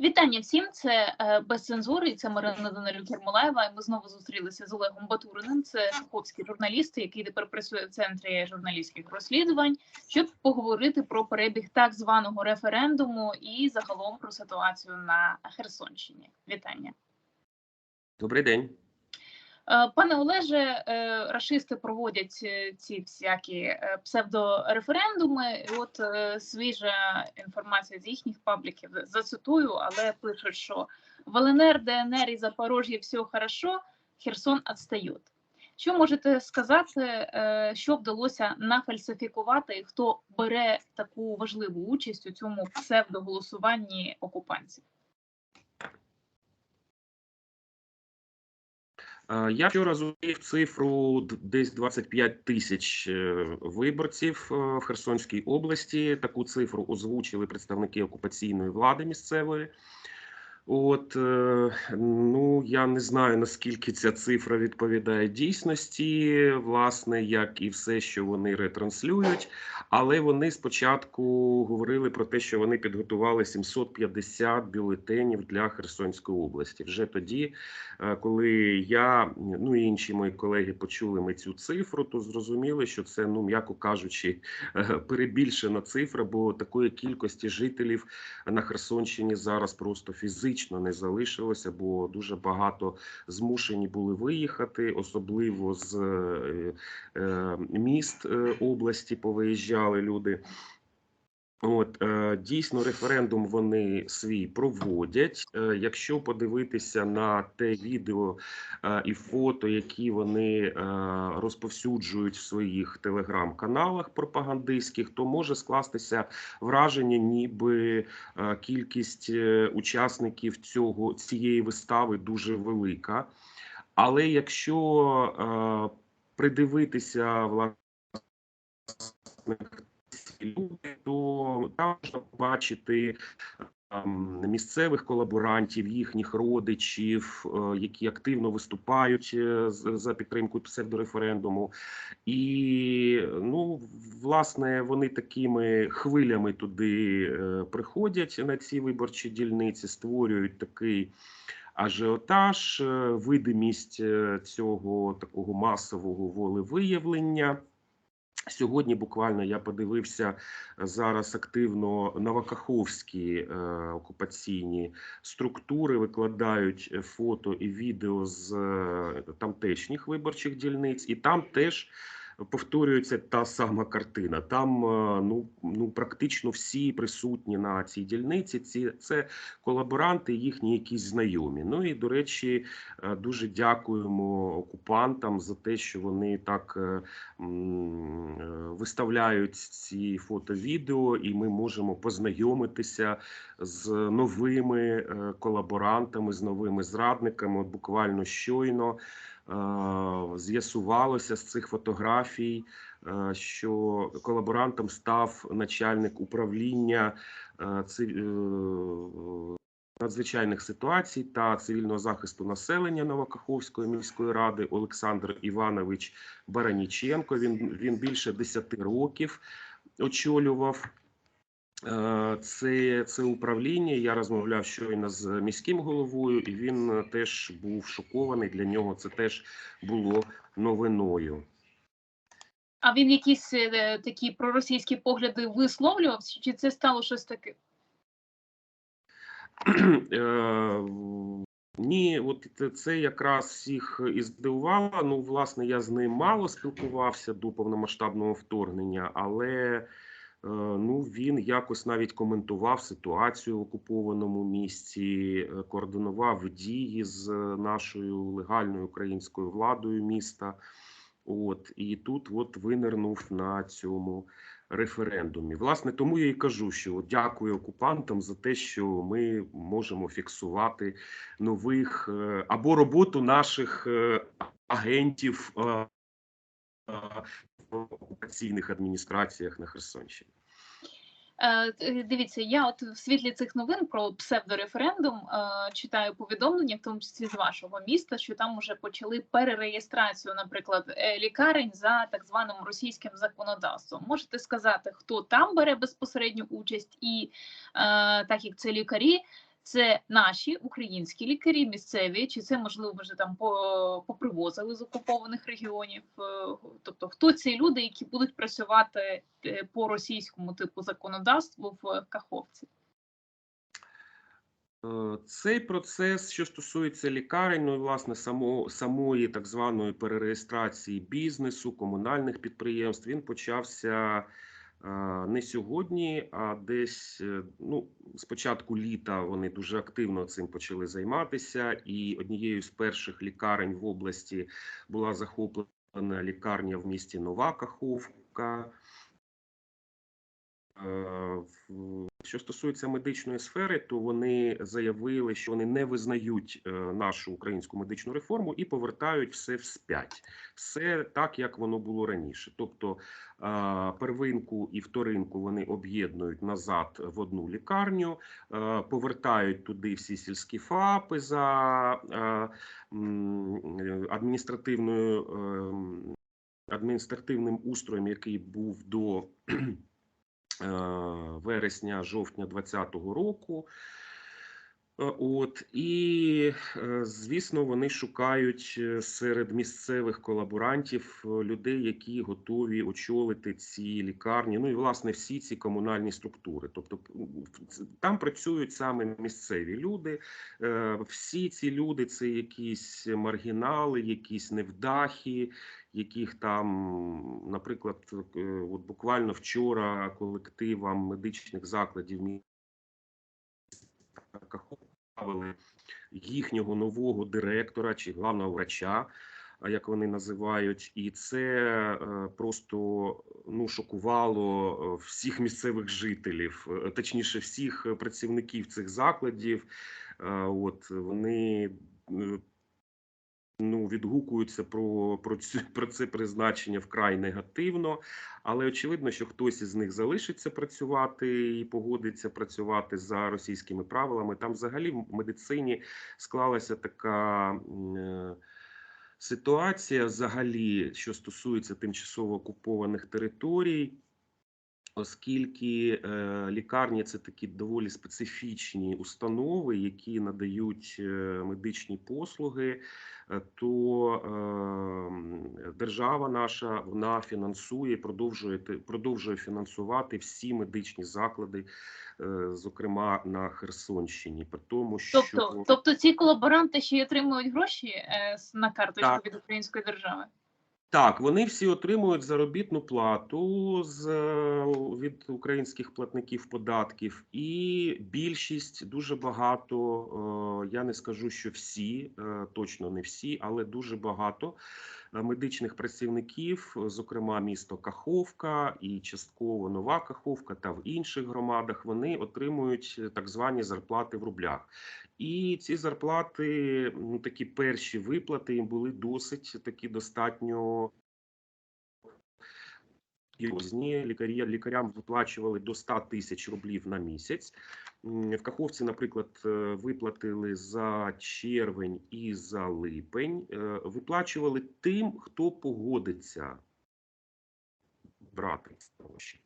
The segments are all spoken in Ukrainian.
Вітання всім. Це е, без цензури. і Це Марина Данилюк Ермолаєва. І Ми знову зустрілися з Олегом Батуриним. Це Суховський журналіст, який тепер працює в центрі журналістських розслідувань, щоб поговорити про перебіг так званого референдуму і загалом про ситуацію на Херсонщині. Вітання. Добрий день. Е, Пане Олеже, е, рашисти проводять е, ці всякі псевдореферендуми. От свіжа інформація з їхніх пабліків зацитую, але пишуть, що в ЛНР, ДНР і Запорожжі все хорошо, Херсон відстають. Що можете сказати, що вдалося нафальсифікувати, і хто бере таку важливу участь у цьому псевдоголосуванні окупантів? Я вчора зустрів цифру десь 25 тисяч е, виборців е, в Херсонській області. Таку цифру озвучили представники окупаційної влади місцевої. От е, ну я не знаю наскільки ця цифра відповідає дійсності, власне, як і все, що вони ретранслюють. Але вони спочатку говорили про те, що вони підготували 750 бюлетенів для Херсонської області. Вже тоді, е, коли я ну і інші мої колеги почули ми цю цифру, то зрозуміли, що це, ну м'яко кажучи, е, перебільшена цифра, бо такої кількості жителів на Херсонщині зараз просто фізично не залишилося, бо дуже багато змушені були виїхати, особливо з е, е, міст е, області повиїжджали люди. От е, дійсно референдум вони свій проводять. Е, якщо подивитися на те відео е, і фото, які вони розповсюджують в своїх телеграм-каналах пропагандистських, то може скластися враження, ніби кількість учасників цього цієї вистави дуже велика. Але якщо придивитися власне ці люди, то там можна побачити ем, місцевих колаборантів, їхніх родичів, е, які активно виступають е, за підтримку псевдореферендуму. І ну, власне, вони такими хвилями туди е, приходять на ці виборчі дільниці, створюють такий. Ажіотаж, видимість цього такого масового волевиявлення. Сьогодні буквально я подивився зараз активно новокаховські е, окупаційні структури викладають е, фото і відео з е, тамтешніх виборчих дільниць, і там теж повторюється та сама картина. Там е, ну, ну практично всі присутні на цій дільниці. Ці це колаборанти, їхні якісь знайомі. Ну і до речі, е, дуже дякуємо окупантам за те, що вони так е, виставляють ці фото-відео, і ми можемо познайомитися з новими колаборантами, з новими зрадниками. Буквально щойно з'ясувалося з цих фотографій, е, що колаборантом став начальник управління е, е, надзвичайних ситуацій та цивільного захисту населення Новокаховської міської ради Олександр Іванович Бараніченко. Він, він більше 10 років очолював е, це, це управління. Я розмовляв щойно з міським головою, і він е, теж був шокований. Для нього це теж було новиною. А він якісь е, такі проросійські погляди висловлював, чи це стало щось таке? Е, Ні, от це- якраз всіх і здивувало. Ну, власне, я з ним мало спілкувався до повномасштабного вторгнення, але е, ну, він якось навіть коментував ситуацію в окупованому місті, е, координував дії з нашою легальною українською владою міста. От і тут от винирнув на цьому референдумі. Власне, тому я і кажу, що дякую окупантам за те, що ми можемо фіксувати нових е, або роботу наших е, агентів е, е, в окупаційних адміністраціях на Херсонщині. Е, Дивіться, я от в світлі цих новин про псевдореферендум е, читаю повідомлення, в тому числі з вашого міста, що там уже почали перереєстрацію, наприклад, е, лікарень за так званим російським законодавством. Можете сказати, хто там бере безпосередню участь, і е, так як це лікарі, Це наші українські лікарі, місцеві, чи це можливо вже там попривозили з окупованих регіонів? Е, Тобто, хто ці люди, які будуть працювати е, по російському типу законодавству в Каховці? Е, Цей процес, що стосується лікарень, ну і власне само, самої так званої перереєстрації бізнесу, комунальних підприємств, він почався не сьогодні, а десь е, ну, з початку літа вони дуже активно цим почали займатися. І однією з перших лікарень в області була захоплена лікарня в місті Нова Каховка. Е, Що стосується медичної сфери, то вони заявили, що вони не визнають е, нашу українську медичну реформу і повертають все вспять. Все так, як воно було раніше. Тобто е, первинку і вторинку вони об'єднують назад в одну лікарню, повертають туди всі сільські ФАПи за адміністративною. Адміністративним устроєм, який був до е, вересня жовтня 2020 року. Е, От і е, звісно, вони шукають серед місцевих колаборантів людей, які готові очолити ці лікарні. Ну і власне всі ці комунальні структури. Тобто там працюють саме місцеві люди. Всі ці люди це якісь маргінали, якісь невдахи, яких там, наприклад, е, от буквально вчора колективам медичних закладів міста Каховки їхнього нового директора чи главного врача, як вони називають, і це е, просто ну шокувало е, всіх місцевих жителів, точніше, всіх працівників цих закладів. От вони ну, відгукуються про, про, цю, про це призначення вкрай негативно, але очевидно, що хтось із них залишиться працювати і погодиться працювати за російськими правилами. Там взагалі в медицині склалася така. е, Ситуація взагалі, що стосується тимчасово окупованих територій, оскільки е, лікарні це такі доволі специфічні установи, які надають е, медичні послуги, е, то е, держава наша вона фінансує, продовжує продовжує фінансувати всі медичні заклади, е, зокрема на Херсонщині. При тому, що Тобто, тобто ці колаборанти ще й отримують гроші е, на карточку Так. від української держави? Так, вони всі отримують заробітну плату з е, від українських платників податків, і більшість дуже багато. е, Я не скажу, що всі, е, точно не всі, але дуже багато медичних працівників, зокрема місто Каховка і частково Нова Каховка та в інших громадах, вони отримують так звані зарплати в рублях. І ці зарплати, ну такі перші виплати їм були досить такі достатньо. Різні лікарі лікарям виплачували до 100 тисяч рублів на місяць. В Каховці, наприклад, е, виплатили за червень і за липень. Е, Виплачували тим, хто погодиться брати гроші.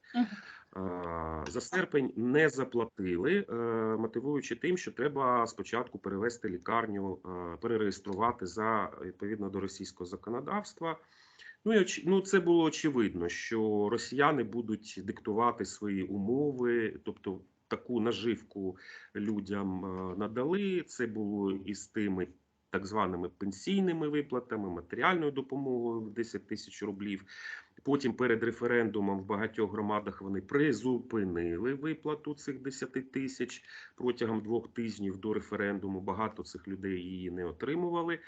Е, За серпень не заплатили, е, мотивуючи тим, що треба спочатку перевести лікарню, е, перереєструвати за відповідно до російського законодавства. Ну і ну, це було очевидно, що росіяни будуть диктувати свої умови, тобто таку наживку людям надали. Це було і з тими так званими пенсійними виплатами, матеріальною допомогою в 10 тисяч рублів. Потім перед референдумом в багатьох громадах вони призупинили виплату цих 10 тисяч протягом двох тижнів до референдуму. Багато цих людей її не отримували.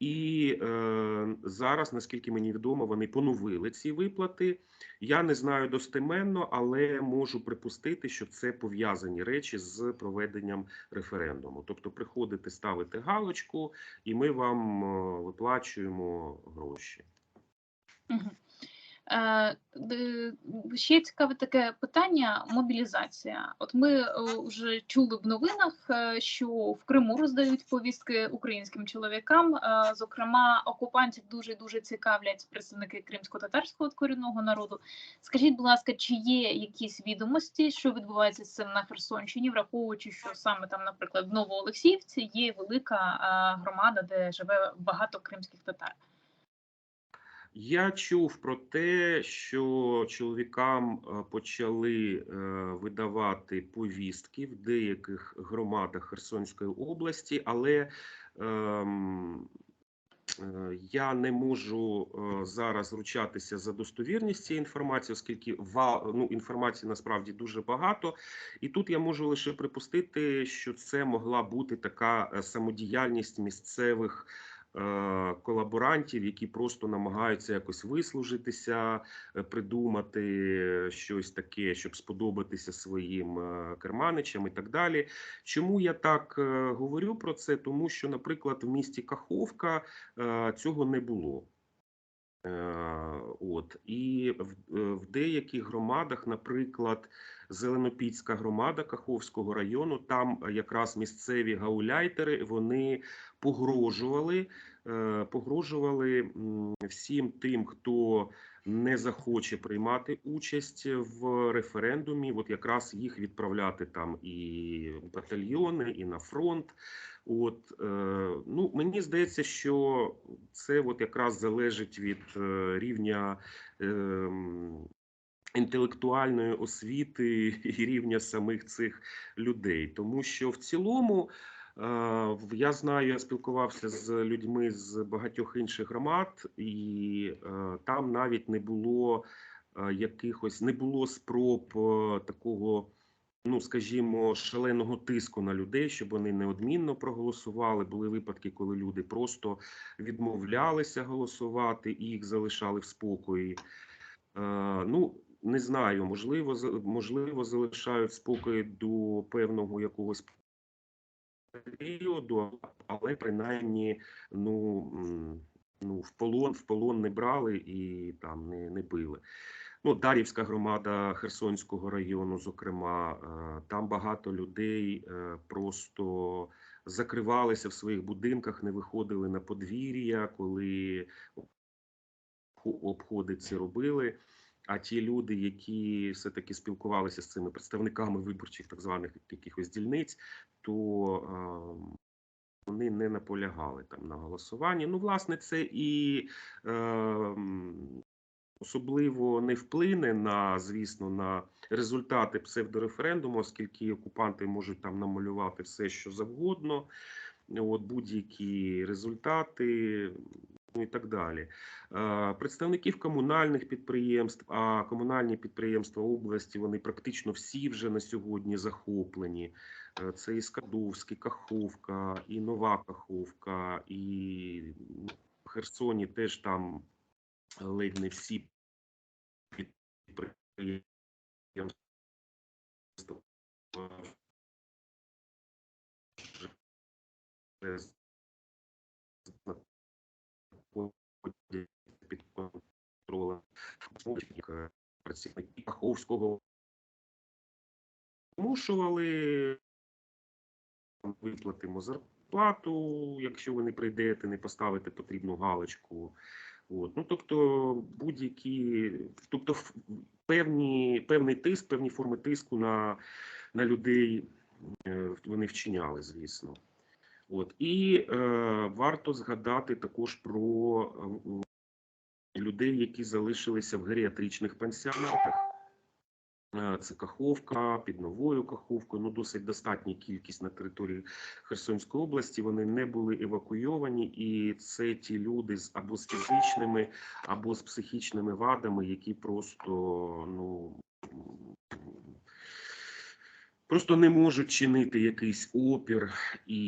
І е, зараз, наскільки мені відомо, вони поновили ці виплати. Я не знаю достеменно, але можу припустити, що це пов'язані речі з проведенням референдуму. Тобто, приходите, ставите галочку, і ми вам е, виплачуємо гроші. Мгм. Е, д- Ще цікаве таке питання: мобілізація. От ми е, вже чули в новинах, е, що в Криму роздають повістки українським чоловікам. Е, Зокрема, окупантів дуже дуже цікавлять представники кримсько-татарського корінного народу. Скажіть, будь ласка, чи є якісь відомості, що відбувається з цим на Херсонщині, враховуючи, що саме там, наприклад, в Новоолексіївці є велика е, громада, де живе багато кримських татар. Я чув про те, що чоловікам е, почали е, видавати повістки в деяких громадах Херсонської області, але ем, е, я не можу зараз ручатися за достовірність цієї інформації, оскільки ну, інформації насправді дуже багато. І тут я можу лише припустити, що це могла бути така самодіяльність місцевих колаборантів, які просто намагаються якось вислужитися, е, придумати щось таке, щоб сподобатися своїм е, керманичам і так далі. Чому я так е, говорю про це? Тому що, наприклад, в місті Каховка е, цього не було. Е, От і в, е, в деяких громадах, наприклад, Зеленопільська громада Каховського району, там якраз місцеві гауляйтери вони погрожували, е, погрожували всім тим, хто не захоче приймати участь в референдумі, от якраз їх відправляти там і батальйони, і на фронт. От е, ну мені здається, що це от якраз залежить від е, рівня ем, інтелектуальної освіти і рівня самих цих людей, тому що в цілому. е, Я знаю, я спілкувався з людьми з багатьох інших громад, і там навіть не було якихось, не було спроб такого ну скажімо, шаленого тиску на людей, щоб вони неодмінно проголосували. Були випадки, коли люди просто відмовлялися голосувати і їх залишали в спокої. Е, ну, не знаю, можливо, можливо, залишають в спокої до певного якогось періоду, але принаймні, ну, ну в полон в полон не брали і там не, не били. Ну, Дарівська громада Херсонського району, зокрема, е, там багато людей е, просто закривалися в своїх будинках, не виходили на подвір'я, коли обходи ці робили. А ті люди, які все-таки спілкувалися з цими представниками виборчих так званих якихось дільниць, то е, вони не наполягали там на голосуванні. Ну, власне, це і е, особливо не вплине на, звісно, на результати псевдореферендуму, оскільки окупанти можуть там намалювати все, що завгодно, от будь-які результати. Ну і так далі. Представників комунальних підприємств, а комунальні підприємства області вони практично всі вже на сьогодні захоплені. Е, Це і Скадовський, Каховка, і Нова Каховка, і в Херсоні теж там ледь не всі підприємства під контролем працівники Каховського змушували виплатимо зарплату, якщо ви не прийдете, не поставите потрібну галочку. От. Ну, тобто будь-які, тобто певні, певний тиск, певні форми тиску на, на людей е, вони вчиняли, звісно. От. І е, варто згадати також про е, людей, які залишилися в геріатричних пансіонатах. Е, Це Каховка, під новою Каховкою. Ну, досить достатня кількість на території Херсонської області. Вони не були евакуйовані, і це ті люди з або з фізичними, або з психічними вадами, які просто ну. Просто не можуть чинити якийсь опір, і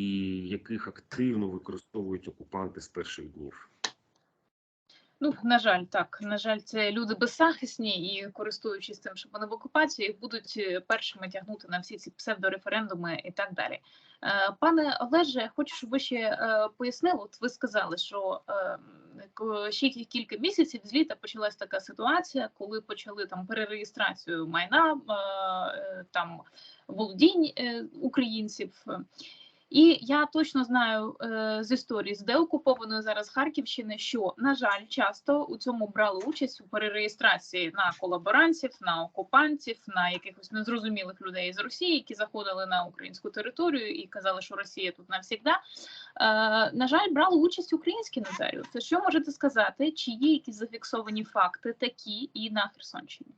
яких активно використовують окупанти з перших днів. Ну, на жаль, так. На жаль, це люди беззахисні і користуючись тим, що вони в окупації, будуть е, першими тягнути на всі ці псевдореферендуми і так далі. Е, Пане Олеже, хочу, щоб ви ще е, пояснили. От ви сказали, що ще кілька місяців з літа почалась така ситуація, коли почали там перереєстрацію майна там володінь українців. І я точно знаю е, з історії з деокупованої зараз Харківщини, що на жаль, часто у цьому брали участь у перереєстрації на колаборантів, на окупантів, на якихось незрозумілих людей з Росії, які заходили на українську територію і казали, що Росія тут навсігда. Е, на жаль, брали участь українські нотаріуси. Що можете сказати? Чи є якісь зафіксовані факти такі і на Херсонщині?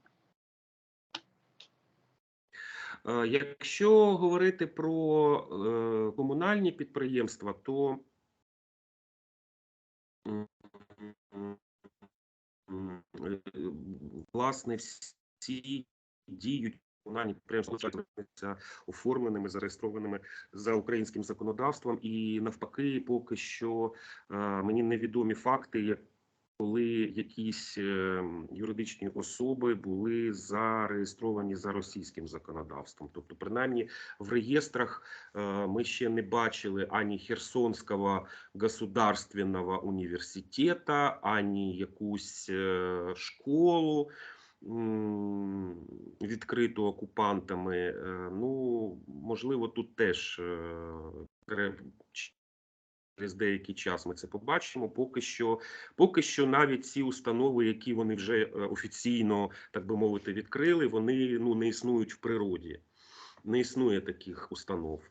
Якщо говорити про е, комунальні підприємства, то власне всі діють комунальні підприємства оформленими, зареєстрованими за українським законодавством, і навпаки, поки що е, мені невідомі факти, коли якісь е, юридичні особи були зареєстровані за російським законодавством. Тобто, принаймні в реєстрах е, ми ще не бачили ані Херсонського государственного університета, ані якусь е, школу. Відкриту окупантами, ну можливо, тут теж через деякий час ми це побачимо. Поки що, поки що, навіть ці установи, які вони вже е, офіційно, так би мовити, відкрили, вони ну не існують в природі. Не існує таких установ.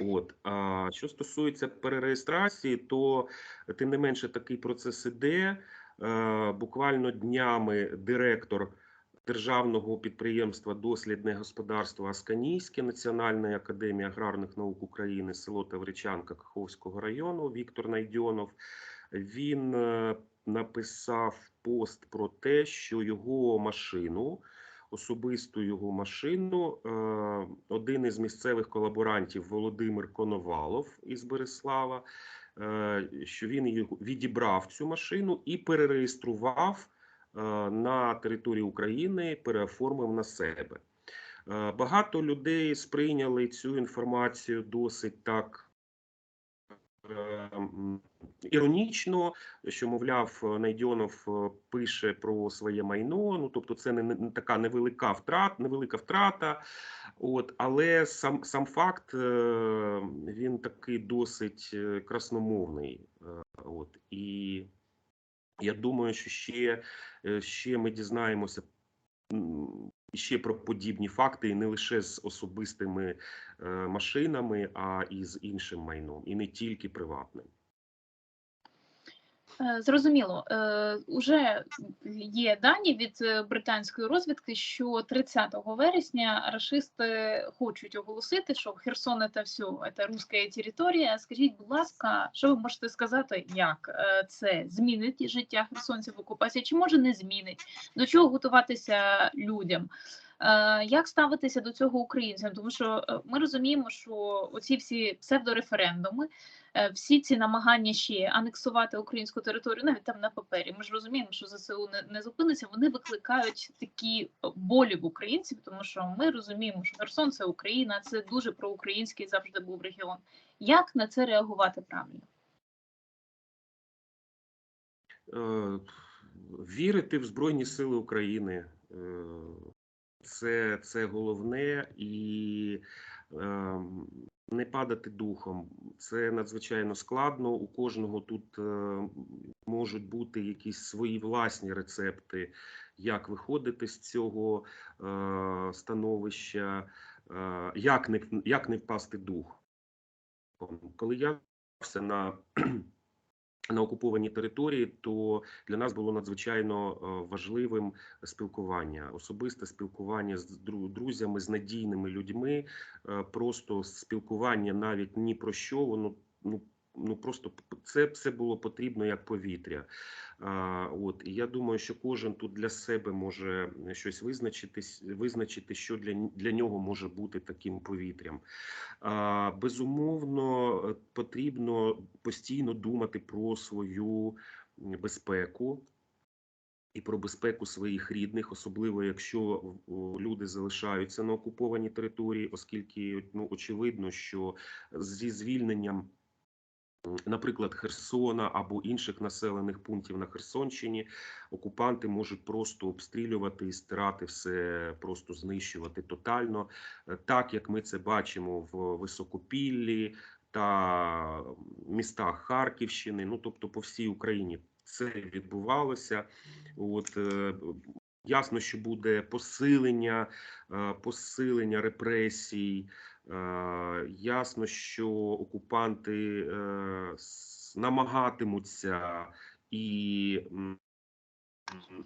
От а що стосується перереєстрації, то тим не менше такий процес іде. Е, Буквально днями директор державного підприємства Дослідне господарство Асканійське Національної академії аграрних наук України, село Тавричанка Каховського району Віктор Найдьонов. Він е, написав пост про те, що його машину, особисту його машину, е, один із місцевих колаборантів Володимир Коновалов із Береслава, е, що він відібрав цю машину і перереєстрував на території України, переоформив на себе. Е, Багато людей сприйняли цю інформацію досить так е, іронічно, що, мовляв, Найдьонов е, пише про своє майно. Ну, тобто, це не, не така невелика втрат, невелика втрата. От, але сам, сам факт е, він такий досить е, красномовний. Е, От, і я думаю, що ще, е, ще ми дізнаємося ще про подібні факти, і не лише з особистими е, машинами, а і з іншим майном, і не тільки приватним. Е, Зрозуміло, Е, уже є дані від е, британської розвідки, що 30 вересня рашисти хочуть оголосити, що Херсон це все це руська територія. Скажіть, будь ласка, що ви можете сказати, як це змінить життя херсонців в окупації? Чи може не змінить? До чого готуватися людям? Як ставитися до цього українцям? Тому що ми розуміємо, що оці всі псевдореферендуми, всі ці намагання ще анексувати українську територію, навіть там на папері. Ми ж розуміємо, що ЗСУ не, не зупиниться. Вони викликають такі болі в українців, тому що ми розуміємо, що Херсон це Україна, це дуже проукраїнський завжди був регіон. Як на це реагувати правильно? Е, Вірити в Збройні Сили України. е, Це, це головне і е, не падати духом. Це надзвичайно складно. У кожного тут е, можуть бути якісь свої власні рецепти, як виходити з цього е, становища, е, як не, як не впасти духом. Коли я все на на окупованій території, то для нас було надзвичайно е, важливим спілкування, особисте спілкування з друзями, з надійними людьми, е, просто спілкування навіть ні про що, воно ну. Ну просто це все було потрібно як повітря. От і я думаю, що кожен тут для себе може щось визначити, визначити, що для, для нього може бути таким повітрям. Безумовно, е, потрібно постійно думати про свою безпеку, і про безпеку своїх рідних, особливо якщо люди залишаються на окупованій території, оскільки ну очевидно, що зі звільненням. Наприклад, Херсона або інших населених пунктів на Херсонщині окупанти можуть просто обстрілювати і стирати все, просто знищувати тотально, Е, так як ми це бачимо в Високопіллі та містах Харківщини, ну тобто по всій Україні це відбувалося. От е, ясно, що буде посилення, е, посилення репресій. Е, Ясно, що окупанти е, намагатимуться і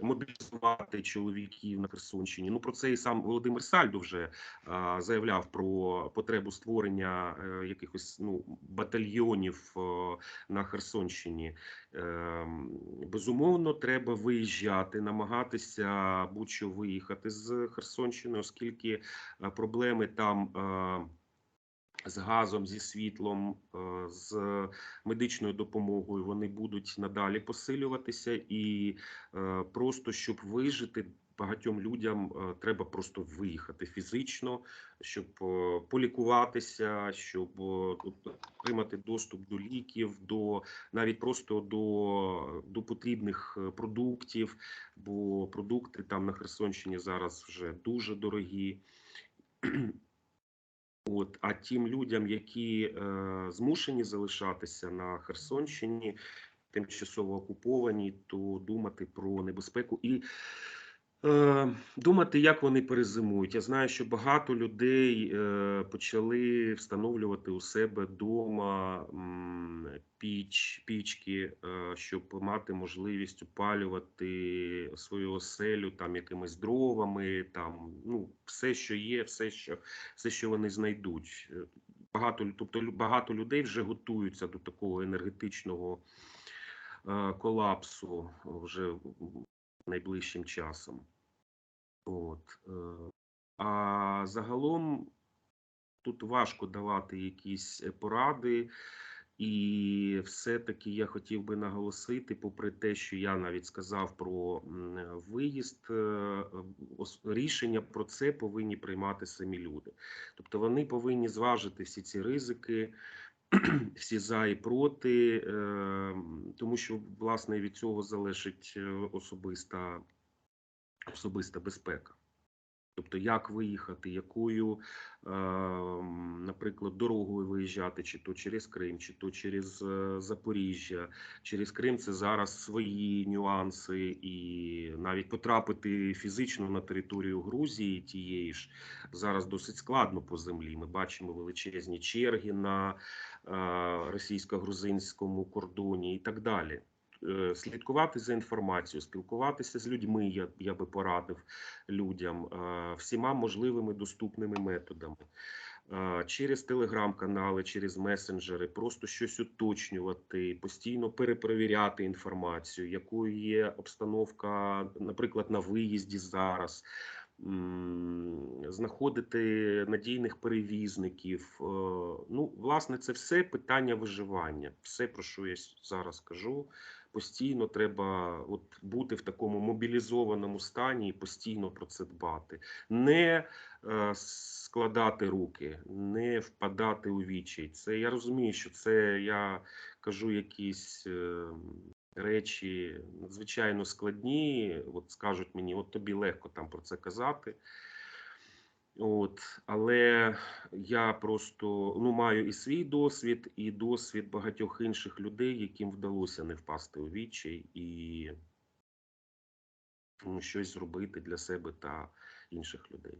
мобілізувати чоловіків на Херсонщині. Ну про це і сам Володимир Сальдо вже а, заявляв про потребу створення е, якихось ну батальйонів е, на Херсонщині. Ем, Безумовно, треба виїжджати, намагатися будь-що виїхати з Херсонщини, оскільки е, проблеми там. е, з газом, зі світлом, е, з медичною допомогою вони будуть надалі посилюватися, і е, просто щоб вижити. Багатьом людям е, треба просто виїхати фізично, щоб полікуватися, щоб отримати доступ до ліків, до навіть просто до, до потрібних продуктів, бо продукти там на Херсонщині зараз вже дуже дорогі. От, а тим людям, які е, змушені залишатися на Херсонщині, тимчасово окуповані, то думати про небезпеку. І думати, як вони перезимують. Я знаю, що багато людей е, почали встановлювати у себе вдома піч, пічки, е, щоб мати можливість опалювати свою оселю там якимись дровами, там ну все, що є, все, що все, що вони знайдуть. Е, Багато, тобто багато людей вже готуються до такого енергетичного е, колапсу вже найближчим часом. От. е, А загалом тут важко давати якісь е, поради, і все-таки я хотів би наголосити, попри те, що я навіть сказав про е, виїзд, рішення про це повинні приймати самі люди. Тобто вони повинні зважити всі ці ризики, всі за і проти, тому що власне від цього залежить особиста, особиста безпека. Тобто, як виїхати, якою, е, наприклад, дорогою виїжджати, чи то через Крим, чи то через е, Запоріжжя. Через Крим це зараз свої нюанси, і навіть потрапити фізично на територію Грузії тієї ж зараз досить складно по землі. Ми бачимо величезні черги на е, російсько-грузинському кордоні і так далі. Е, Слідкувати за інформацією, спілкуватися з людьми, я, я би порадив людям е, всіма можливими доступними методами. Е, Через телеграм-канали, через месенджери, просто щось уточнювати, постійно перепровіряти інформацію, якою є обстановка, наприклад, на виїзді зараз, знаходити надійних перевізників. Е, Ну, власне, це все питання виживання. Все, про що я зараз кажу, постійно треба от бути в такому мобілізованому стані і постійно про це дбати. Не е, складати руки, не впадати у вічай. Це я розумію, що це я кажу якісь е, речі надзвичайно складні. От скажуть мені, от тобі легко там про це казати. От, але я просто ну маю і свій досвід, і досвід багатьох інших людей, яким вдалося не впасти у відчай і ну, щось зробити для себе та інших людей.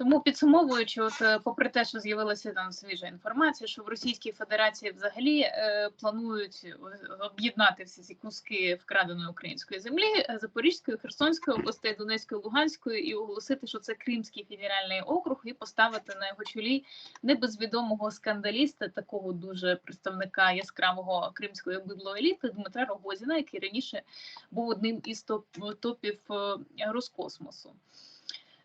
Тому підсумовуючи, от е, попри те, що з'явилася там свіжа інформація, що в Російській Федерації взагалі е, планують об'єднати всі ці куски вкраденої української землі е, Запорізької, Херсонської областей, Донецької, Луганської, і оголосити, що це Кримський федеральний округ, і поставити на його чолі небезвідомого скандаліста, такого дуже представника яскравого кримської бидлоеліти Дмитра Рогозіна, який раніше був одним із топ топів е, Роскосмосу.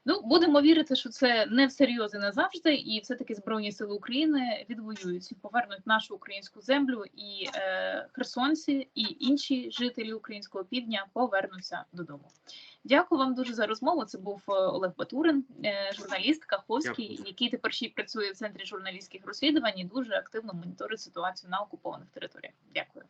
Ну, будемо вірити, що це не всерйоз і назавжди, і все-таки Збройні Сили України відвоюють, повернуть нашу українську землю, і е, херсонці, і інші жителі українського півдня повернуться додому. Дякую вам дуже за розмову. Це був е, Олег Батурин, е, журналіст Каховський, Дякую. який тепер ще й працює в центрі журналістських розслідувань і дуже активно моніторить ситуацію на окупованих територіях. Дякую.